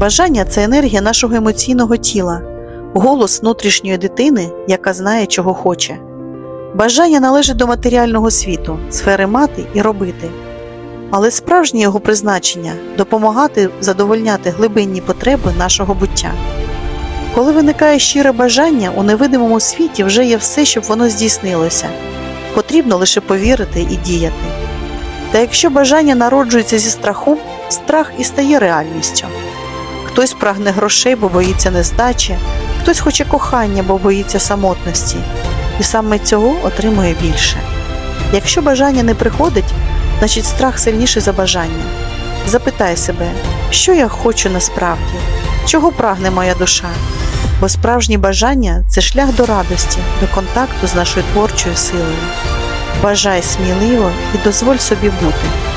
Бажання це енергія нашого емоційного тіла, голос внутрішньої дитини, яка знає, чого хоче. Бажання належить до матеріального світу, сфери мати і робити. Але справжнє його призначення допомагати задовольняти глибинні потреби нашого буття. Коли виникає щире бажання, у невидимому світі вже є все, щоб воно здійснилося. Потрібно лише повірити і діяти. Та якщо бажання народжується зі страхом, страх і стає реальністю. Хтось прагне грошей, бо боїться нестачі, хтось хоче кохання, бо боїться самотності, і саме цього отримує більше. Якщо бажання не приходить, значить страх сильніший за бажання. Запитай себе, що я хочу насправді, чого прагне моя душа. Бо справжні бажання це шлях до радості, до контакту з нашою творчою силою. Бажай сміливо і дозволь собі бути.